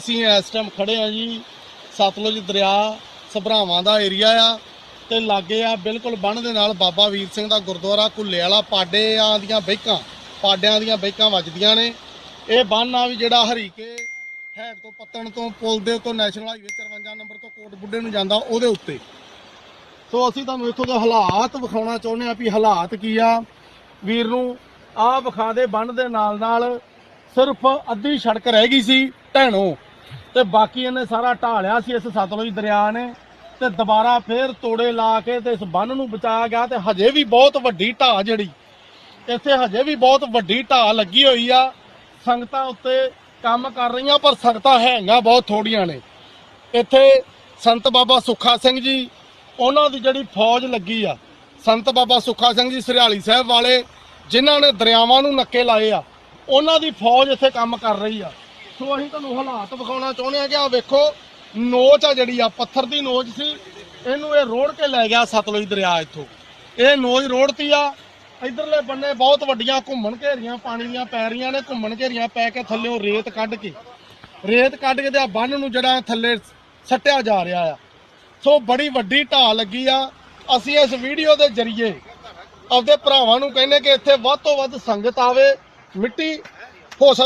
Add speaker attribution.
Speaker 1: ਅਸੀਂ ਇਸ ਟਾਈਮ ਖੜੇ ਆ ਜੀ ਸਤਲੁਜ ਦਰਿਆ ਸਭਰਾਵਾਂ ਦਾ ਏਰੀਆ ਆ ਤੇ ਲਾਗੇ ਆ ਬਿਲਕੁਲ ਬੰਨ ਦੇ ਨਾਲ ਬਾਬਾ ਵੀਰ ਸਿੰਘ ਦਾ ਗੁਰਦੁਆਰਾ ਕੁੱਲੇ ਵਾਲਾ ਪਾਡਿਆਂ ਦੀਆਂ ਬੈਕਾਂ ਪਾਡਿਆਂ ਦੀਆਂ ਬੈਕਾਂ ਵੱਜਦੀਆਂ ਨੇ। ਇਹ ਬੰਨ ਆ ਵੀ ਜਿਹੜਾ ਹਰੀਕੇ ਹੈਡ ਤੋਂ ਪੱਤਣ ਤੋਂ ਪੁਲ ਦੇ ਉੱਤੋਂ ਨੈਸ਼ਨਲ ਹਾਈਵੇ 53 ਨੰਬਰ ਤੋਂ ਕੋਟ ਬੁੱਢੇ ਨੂੰ ਜਾਂਦਾ ਉਹਦੇ ਉੱਤੇ। ਸੋ ਅਸੀਂ ਤੁਹਾਨੂੰ ਇੱਥੋਂ ਦੇ ਹਾਲਾਤ ਵਿਖਾਉਣਾ ਚਾਹੁੰਦੇ ਆ ਵੀ ਹਾਲਾਤ ਕੀ ਆ। ਵੀਰ ਨੂੰ ਆ ਵਿਖਾ ਦੇ ਬੰਨ ਦੇ ਨਾਲ ਨਾਲ ਸਿਰਫ ਅੱਧੀ ਸੜਕ ਰਹਿ ਗਈ ਸੀ ਢਹਿਣੋਂ ਤੇ ਬਾਕੀ ਇਹਨੇ ਸਾਰਾ ਢਾਹ ਲਿਆ ਸੀ, ਇਸ ਸਤਲੁਜ ਦਰਿਆ ਨੇ। ਤੇ ਦੁਬਾਰਾ ਫੇਰ ਤੋੜੇ ਲਾ ਕੇ ਤੇ ਇਸ ਬੰਨ ਨੂੰ ਬਚਾਇਆ ਗਿਆ ਤੇ ਹਜੇ ਵੀ ਬਹੁਤ ਵੱਡੀ ਢਾਹ ਜਿਹੜੀ। ਇੱਥੇ ਹਜੇ ਵੀ ਬਹੁਤ ਵੱਡੀ ਢਾਹ ਲੱਗੀ ਹੋਈ ਆ। ਸੰਗਤਾਂ ਉੱਤੇ ਕੰਮ ਕਰ ਰਹੀਆਂ, ਪਰ ਸੰਗਤਾਂ ਹੈਗੀਆਂ ਬਹੁਤ ਥੋੜੀਆਂ ਨੇ। ਇੱਥੇ ਸੰਤ ਬਾਬਾ ਸੁੱਖਾ ਸਿੰਘ ਜੀ, ਉਹਨਾਂ ਦੀ ਜਿਹੜੀ ਫੌਜ ਲੱਗੀ ਆ, ਸੰਤ ਬਾਬਾ ਸੁੱਖਾ ਸਿੰਘ ਜੀ ਸਰਿਆਲੀ ਸਾਹਿਬ ਵਾਲੇ, ਜਿਨ੍ਹਾਂ ਨੇ ਦਰਿਆਵਾਂ ਨੂੰ ਨੱਕੇ ਲਾਏ ਆ, ਉਹਨਾਂ ਦੀ ਫੌਜ ਇੱਥੇ ਕੰਮ ਕਰ ਰਹੀ ਆ। ਸੋ ਅਸੀਂ ਤੁਹਾਨੂੰ ਹਾਲਾਤ ਵਿਖਾਉਣਾ ਚਾਹੁੰਦੇ ਆ ਕਿ ਆ ਵੇਖੋ, ਨੋਚ ਆ ਜਿਹੜੀ ਆ, ਪੱਥਰ ਦੀ ਨੋਚ ਸੀ। ਇਹਨੂੰ ਇਹ ਰੋੜ ਕੇ ਲੈ ਗਿਆ ਸਤਲੁਜ ਦਰਿਆ ਇੱਥੋਂ। ਇਹ ਨੋਚ ਰੋੜਤੀ ਆ। ਇਧਰਲੇ ਬੰਨੇ ਬਹੁਤ ਵੱਡੀਆਂ ਘੁੰਮਣ ਘੇਰੀਆਂ, ਪਾਣੀ ਦੀਆਂ ਪੈ ਰਹੀਆਂ ਨੇ ਘੁੰਮਣ ਘੇਰੀਆਂ ਪੈ ਕੇ ਥੱਲੇੋਂ ਰੇਤ ਕੱਢ ਕੇ। ਰੇਤ ਕੱਢ ਕੇ ਤੇ ਆ ਬੰਨ ਨੂੰ ਜਿਹੜਾ ਥੱਲੇ ਸੱਟਿਆ ਜਾ ਰਿਹਾ ਆ। ਸੋ ਬੜੀ ਵੱਡੀ ਢਾਹ ਲੱਗੀ ਆ। ਅਸੀਂ ਇਸ ਵੀਡੀਓ ਦੇ ਜ਼ਰੀਏ ਆਪਦੇ ਭਰਾਵਾਂ ਨੂੰ ਕਹਿੰਦੇ ਕਿ ਇੱਥੇ ਵੱਧ ਤੋਂ ਵੱਧ ਸੰਗਤ ਆਵੇ, ਮਿੱਟੀ ਹੋ ਸਕਦਾ